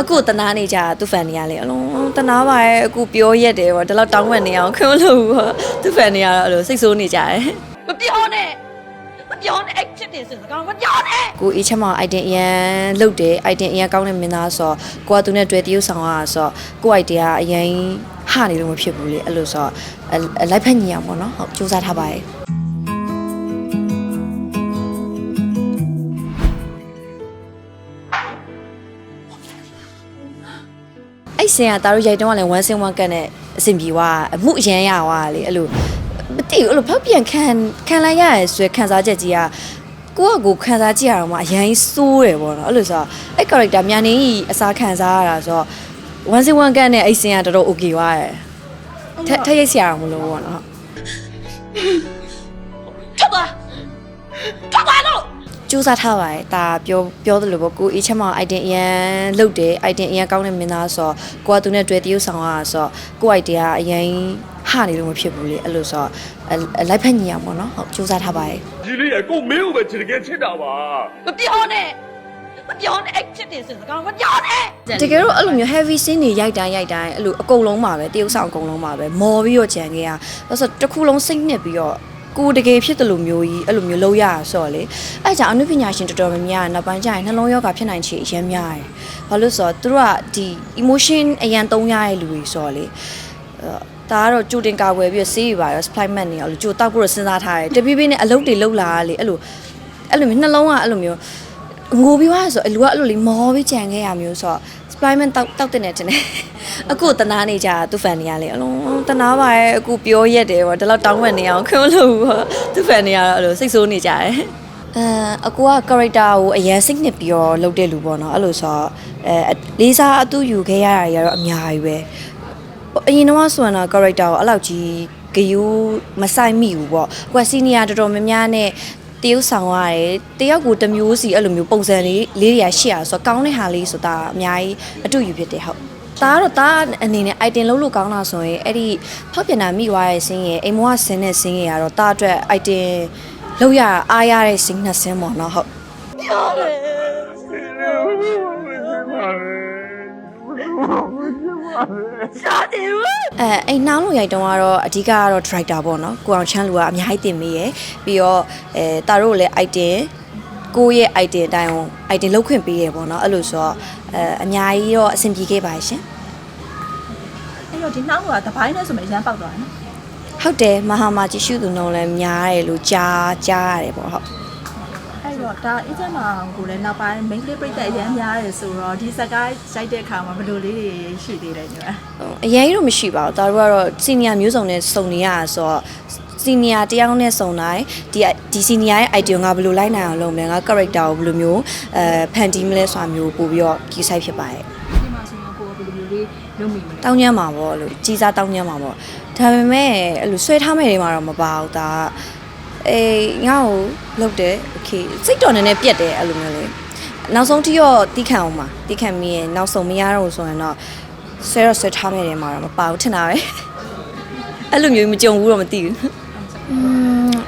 အခုတနာနေကြသူဖန်နေရလေအလုံးတနာပါရဲ့အခုပြောရက်တယ်ပေါ့ဒီလောက်တောင်းဝင်နေအောင်ခွင့်မလို့ဘူးပေါ့သူဖန်နေရတော့အဲ့လိုစိတ်ဆိုးနေကြတယ်မပြောနဲ့မပြောနဲ့အဲ့ဖြစ်တယ်ဆိုစကားမပြောနဲ့ကိုအီချက်မ item အရန်လုတ်တယ် item အရန်ကောင်းတဲ့မင်းသားဆိုတော့ကိုကသူနဲ့တွေ့တရုပ်ဆောင်ရတာဆိုတော့ကို item ကအရန်ဟနေလို့မဖြစ်ဘူးလေအဲ့လိုဆိုတော့အဲ့လိုက်ဖက်ညီအောင်ပေါ့နော်ဟုတ်စူးစမ်းထားပါရဲ့ အဲ့စင်ကတာတို့ရိုက်တုံးကလည်း1 sin 1ကတ်နဲ့အဆင်ပြေသွားအမှုအရန်ရသွားလေအဲ့လိုမသိဘူးအဲ့လိုဖောက်ပြန်ခံခံလိုက်ရရဲဆိုရခံစားချက်ကြီးကကိုယ့်အကိုခံစားကြည့်ရတော့မှအရန်စိုးတယ်ပေါ့နော်အဲ့လိုဆိုတော့အဲ့ character မြန်နေကြီးအစားခံစားရတာဆိုတော့1 sin 1ကတ်နဲ့အဲ့စင်ကတော်တော် okay သွားတယ်ထက်ထက်ရိုက်စရာမလိုပေါ့နော်ထွက်သွားထွက်သွားလို့ စူးစမ်းထားပါတယ်ဒါပြောပြောသလိုပေါ့ကိုအေးချက်မ item အရန်လုတ်တယ် item အရန်ကောင်းတဲ့မင်းသားဆိုတော့ကိုကသူနဲ့တွေ့တရုပ်ဆောင်ရတာဆိုတော့ကို item ကအရန်ဟနေလို့မဖြစ်ဘူးလေအဲ့လိုဆိုတော့အဲ့လိုက်ဖက်ညီအောင်ပေါ့နော်ဟုတ်စူးစမ်းထားပါတယ်ဒီလေးကကိုမင်းကိုပဲချစ်တကယ်ချစ်တာပါမပြောနဲ့မပြောနဲ့အဲ့ဖြစ်တယ်ဆိုစကားမပြောနဲ့တကယ်တော့အဲ့လိုမျိုး heavy scene တွေရိုက်တိုင်းရိုက်တိုင်းအဲ့လိုအကုန်လုံးပါပဲတရုပ်ဆောင်အကုန်လုံးပါပဲမော်ပြီးတော့ကြံခဲ့ရအဲ့ဆိုတစ်ခုလုံးစိတ်နှစ်ပြီးတော့ ကိုယ်တကယ်ဖြစ်တယ်လို့မျိုးကြီးအဲ့လိုမျိုးလုပ်ရတာဆိုတော့လေအဲ့ကြောင့်အနုပညာရှင်တော်တော်များများနောက်ပိုင်းကျရင်နှလုံးရောဂါဖြစ်နိုင်ချေအများများတယ်ဘာလို့ဆိုတော့သူတို့ကဒီ emotion အရန်သုံးရတဲ့လူတွေဆိုတော့လေအဲ့ဒါကတော့ကြိုတင်ကာကွယ်ပြီးတော့ဆေးရပါရော supplement တွေရောလို့ကြိုတောက်ဖို့စဉ်းစားထားတယ်တပိပိနဲ့အလုပ်တွေလုပ်လာတာလေအဲ့လိုအဲ့လိုမျိုးနှလုံးကအဲ့လိုမျိုးငိုပြီးသွားဆိုအလူကအဲ့လိုလေးမောပြီးကြံခဲ့ရမျိုးဆိုတော့ supplement တောက်တောက်တဲ့နဲ့တင်တယ်အခုတနာနေကြသူဖန်နေရလေအလုံးတနာပါရဲ့အခုပြောရက်တယ်ပေါ့ဒီလောက်တောင်းဝင်နေအောင်ခွင့်မလို့ဘူးပေါ့သူဖန်နေရတော့အဲ့လိုစိတ်ဆိုးနေကြတယ်အဲအကူက character ကိုအရင်စိတ်နှစ်ပြီးတော့လုပ်တဲ့လူပေါ့နော်အဲ့လိုဆိုတော့အဲလေးစားအတူယူခဲ့ရတာတွေကတော့အများကြီးပဲအရင်တော့ဆိုရင်တော့ character ကိုအဲ့လောက်ကြီးဂယူမဆိုင်မိဘူးပေါ့ကိုက senior တော်တော်များများနဲ့ တရုပ်ဆောင်ရတယ်တယောက်ကိုတစ်မျိုးစီအဲ့လိုမျိုးပုံစံလေးလေးတွေကရှိရဆိုတော့ကောင်းတဲ့ဟာလေးဆိုတာအများကြီးအတူယူဖြစ်တယ်ဟုတ်ဒါကတော့ဒါအနေနဲ့ item လုံးလို့ကောင်းတာဆိုရင်အဲ့ဒီဖောက်ပြန်တာမိသွားတဲ့စင်းရဲ့အိမ်မောကစင်းတဲ့စင်းရဲ့ကတော့ဒါအတွက် item လောက်ရအားရတဲ့စင်းနှစ်စင်းပေါ့နော်ဟုတ်ပြောတယ် ရှာတယ်ဝအဲအိမ်နှောင်းလို့ရိုက်တုံးကတော့အဓိကကတော့ director ပေါ့နော်ကိုအောင်ချမ်းလူကအများကြီးတင်မိရယ်ပြီးတော့အဲတာတို့လည်း item ကိုယ့်ရဲ့ item အတိုင်းအောင် item လောက်ခွင့်ပေးရပေါ့နော်အဲ့လိုဆိုတော့အဲအများကြီးတော့အဆင်ပြေခဲ့ပါရှင်အဲ့တော့ဒီနှောင်းကတပိုင်းနဲ့ဆိုမှအရန်ပေါက်သွားတယ်နော်ဟုတ်တယ်မဟာမာကြည့်ရှုသူနှုံးလည်းများတယ်လို့ကြားကြားရတယ်ပေါ့ဟုတ်အဲ့ တော့ဒါအစ်ကျမကိုလည်းနောက်ပိုင်း main လေးပြိတ်တဲ့အရန်များတယ်ဆိုတော့ဒီစကားရိုက်တဲ့အခါမှာဘယ်လိုလေးတွေရှိသေးလဲညီမအရင်ကြီးတော့မရှိပါဘူးဒါတို့ကတော့ senior မျိုးစုံနဲ့စုံနေရတာဆိုတော့ senior တယောက်နဲ့စုံတိုင်းဒီဒီ senior ရဲ့ idea ငါဘယ်လိုလိုက်နိုင်အောင်လုပ်မလဲငါ character ကိုဘယ်လိုမျိုးအဲဖန်တီးမလဲဆိုတာမျိုးပို့ပြီးတော့ key site ဖြစ်ပါတယ်ဒီမှာဆိုရင်ကိုယ်ကဘယ်လိုလေးလုပ်မိမလဲတောင်းညမ်းမှာပေါ့လို့ကြီးစားတောင်းညမ်းမှာပေါ့ဒါပေမဲ့အဲ့လိုဆွဲထားမဲ့တွေမှာတော့မပါဘူးဒါ အေးငါ့ကိုလုပ်တယ်โอเคစိတ်တော်နည်းနည်းပြက်တယ်အဲ့လိုမျိုးလေနောက်ဆုံးထိတော့တီးခံအောင်ပါတီးခံပြီးရင်နောက်ဆုံးမရတော့ဘူးဆိုရင်တော့ဆွဲတော့ဆွဲထားမဲ့တွေမှာတော့မပါဘူးထင်တာပဲအဲ့လိုမျိုးမကြုံဘူးတော့မသိဘူးอืม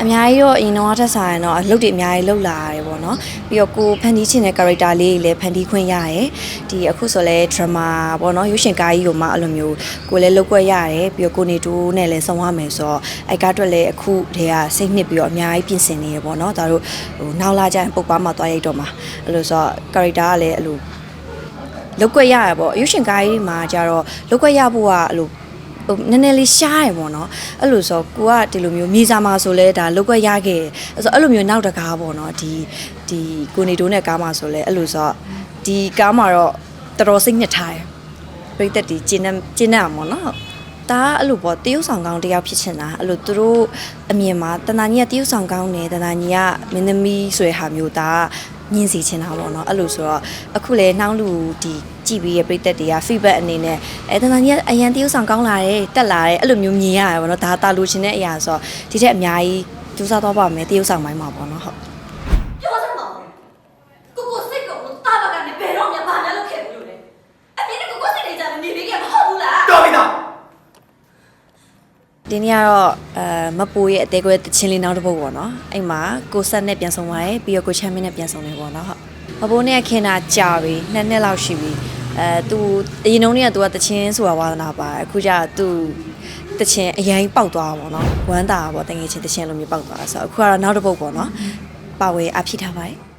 အများကြီးတော့အရင်တော့ထက်စားရင်တော့အလုပ်တွေအများကြီးလုပ်လာရတယ်ပေါ့နော်ပြီးတော့ကိုဖန်တီးချင်တဲ့ character လေးတွေလည်းဖန်တီးခွင့်ရရယ်ဒီအခုဆိုလဲ drama ပေါ့နော်ရုပ်ရှင်ကားကြီးကိုမှအဲ့လိုမျိုးကိုလည်းလုပ်ခွင့်ရတယ်ပြီးတော့ကိုနေတိုးနဲ့လည်းဆောင်ရမယ်ဆိုတော့အဲ့ကားအတွက်လည်းအခုတည်းကစိတ်နှစ်ပြီးတော့အများကြီးပြင်ဆင်နေရပေါ့နော်ဒါတို့ဟိုနောက်လာကျရင်ပုတ်ပါမှသွားရိုက်တော့မှာအဲ့လိုဆိုတော့ character ကလည်းအဲ့လိုလုတ်ခွက်ရရပေါ့ရုပ်ရှင်ကားကြီးမှာကျတော့လုတ်ခွက်ရဖို့ကအဲ့လို ဟိုနည်းနည်းလေးရှားတယ်ပေါ့နော်အဲ့လိုဆိုကိုကဒီလိုမျိုးမြေစာမှာဆိုလဲဒါလုတ်ခွက်ရခဲ့တယ်အဲ့ဆိုအဲ့လိုမျိုးနောက်တကားပေါ့နော်ဒီဒီကိုနေတိုးနဲ့ကားမှာဆိုလဲအဲ့လိုဆိုတော့ဒီကားမှာတော့တော်တော်စိတ်နှစ်ထားတယ်ပြိသက်ဒီကျင်းနေကျင်းနေအောင်ပေါ့နော်ဒါကအဲ့လိုပေါ့တရုတ်ဆောင်ကောင်းတယောက်ဖြစ်ချင်တာအဲ့လိုသူတို့အမြင်မှာတနာကြီးကတရုတ်ဆောင်ကောင်းတယ်တနာကြီးကမင်းသမီးဆိုတဲ့ဟာမျိုးဒါက ညင်စီချင်တာပေါ့နော်အဲ့လိုဆိုတော့အခုလေနှောင်းလူဒီကြည်ပြီးရပြိသက်တွေက feedback အနေနဲ့အဲတနာကြီးကအရန်တရုတ်ဆောင်ကောင်းလာတယ်တက်လာတယ်အဲ့လိုမျိုးမြင်ရတယ်ပေါ့နော်ဒါတာလိုချင်တဲ့အရာဆိုတော့ဒီထက်အများကြီးကြိုးစားတော့ပါမယ်တရုတ်ဆောင်ပိုင်းမှာပေါ့နော်ဟုတ် ပြောစမ်းပါကိုကိုစိတ်ကိုတာဘကနေဘယ်တော့မှဘာမှလုပ်ခဲ့ဘူးလို့လေအပြင်ကကိုကိုစိတ်နေကြမနေပြီးကမဟုတ်ဘူးလား တော်ပြီလား ဒီနေ့ကတော့အဲမပူရဲ့အသေးကွဲတချင်းလေးနောက်တစ်ပုတ်ပေါ့နော်အဲ့မှာကိုဆက်နဲ့ပြန်ဆောင်ပါရယ်ပြီးတော့ကိုချမ်းမင်းနဲ့ပြန်ဆောင်နေပေါ့နော်ဟုတ်ဘဘိုးနဲ့ခင်တာကြာပြီနှစ်နှစ်လောက်ရှိပြီအဲသူအရင်တုန်းကသူကတချင်းဆိုတာဝါသနာပါတယ်အခုကျတော့သူတချင်းအရင်ပေါက်သွားတာပေါ့နော်ဝမ်းတာပေါ့တငယ်ချင်းတချင်းလိုမျိုးပေါက်သွားတာဆိုတော့အခုကတော့နောက်တစ်ပုတ်ပေါ့နော်ပါဝေအဖြစ်ထားပါတယ်